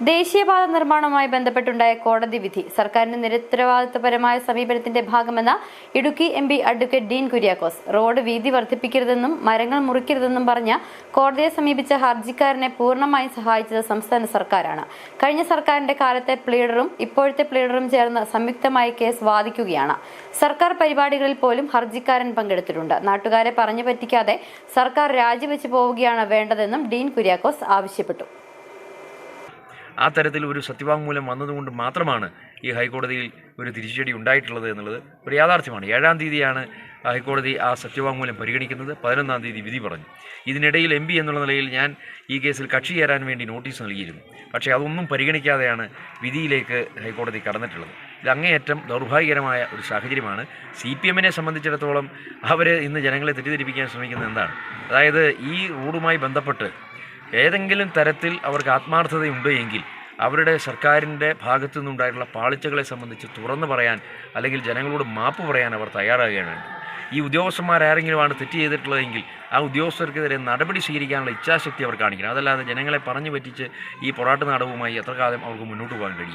ദേശീയപാത നിർമ്മാണവുമായി ബന്ധപ്പെട്ടുണ്ടായ കോടതി വിധി സർക്കാരിന്റെ നിരുത്തരവാദിത്വപരമായ സമീപനത്തിന്റെ ഭാഗമെന്ന Idukki M P advocate Dean Kuriakose road വീതി വർദ്ധിപ്പിക്കരുതെന്നും മരങ്ങൾ മുറിക്കരുതെന്നും പറഞ്ഞ കോടതിയെ സമീപിച്ച ഹർജിക്കാരനെ പൂർണമായും സഹായിച്ചത് സംസ്ഥാന സർക്കാരാണ്. കഴിഞ്ഞ സർക്കാരിന്റെ കാലത്തെ പ്ലീഡറും ഇപ്പോഴത്തെ പ്ലീഡറും ചേർന്ന് സംയുക്തമായി കേസ് വാദിക്കുകയാണ്. സർക്കാർ പരിപാടികളിൽ പോലും ഹർജിക്കാരൻ പങ്കെടുത്തിട്ടുണ്ട്. നാട്ടുകാരെ പറഞ്ഞു പറ്റിക്കാതെ സർക്കാർ രാജിവെച്ചു പോവുകയാണ് വേണ്ടതെന്നും ഡീൻ കുര്യാക്കോസ് ആവശ്യപ്പെട്ടു. ആ തരത്തിൽ ഒരു സത്യവാങ്മൂലം വന്നതുകൊണ്ട് മാത്രമാണ് ഈ ഹൈക്കോടതിയിൽ ഒരു തിരിച്ചടി ഉണ്ടായിട്ടുള്ളത് എന്നുള്ളത് ഒരു യാഥാർത്ഥ്യമാണ്. ഏഴാം തീയതിയാണ് ഹൈക്കോടതി ആ സത്യവാങ്മൂലം പരിഗണിക്കുന്നത്. പതിനൊന്നാം തീയതി വിധി പറഞ്ഞു. ഇതിനിടയിൽ എം എന്നുള്ള നിലയിൽ ഞാൻ ഈ കേസിൽ കക്ഷി ചേരാൻ വേണ്ടി നോട്ടീസ് നൽകിയിരുന്നു. പക്ഷേ അതൊന്നും പരിഗണിക്കാതെയാണ് വിധിയിലേക്ക് ഹൈക്കോടതി കടന്നിട്ടുള്ളത്. ഇത് അങ്ങേയറ്റം ദൗർഭാഗ്യകരമായ ഒരു സാഹചര്യമാണ്. സി പി എമ്മിനെ സംബന്ധിച്ചിടത്തോളം അവർ ഇന്ന് ജനങ്ങളെ തെറ്റിദ്ധരിപ്പിക്കാൻ ശ്രമിക്കുന്നത് എന്താണ്? അതായത് ഈ റോഡുമായി ബന്ധപ്പെട്ട് ഏതെങ്കിലും തരത്തിൽ അവർക്ക് ആത്മാർത്ഥതയുണ്ട് എങ്കിൽ അവരുടെ സർക്കാരിന്റെ ഭാഗത്തു നിന്നുണ്ടായിട്ടുള്ള പാളിച്ചകളെ സംബന്ധിച്ച് തുറന്നു പറയാൻ അല്ലെങ്കിൽ ജനങ്ങളോട് മാപ്പ് പറയാൻ അവർ തയ്യാറാകുകയാണ്. ഈ ഉദ്യോഗസ്ഥന്മാരാരെങ്കിലുമാണ് തെറ്റ് ചെയ്തിട്ടുള്ളതെങ്കിൽ ആ ഉദ്യോഗസ്ഥർക്കെതിരെ നടപടി സ്വീകരിക്കാനുള്ള ഇച്ഛാശക്തി അവർ കാണിക്കണം അതല്ലാതെ ജനങ്ങളെ പറഞ്ഞു പറ്റിച്ച് ഈ പൊറാട്ട് നാടകവുമായി എത്ര കാലം അവർക്ക് മുന്നോട്ട് പോകാൻ കഴിയും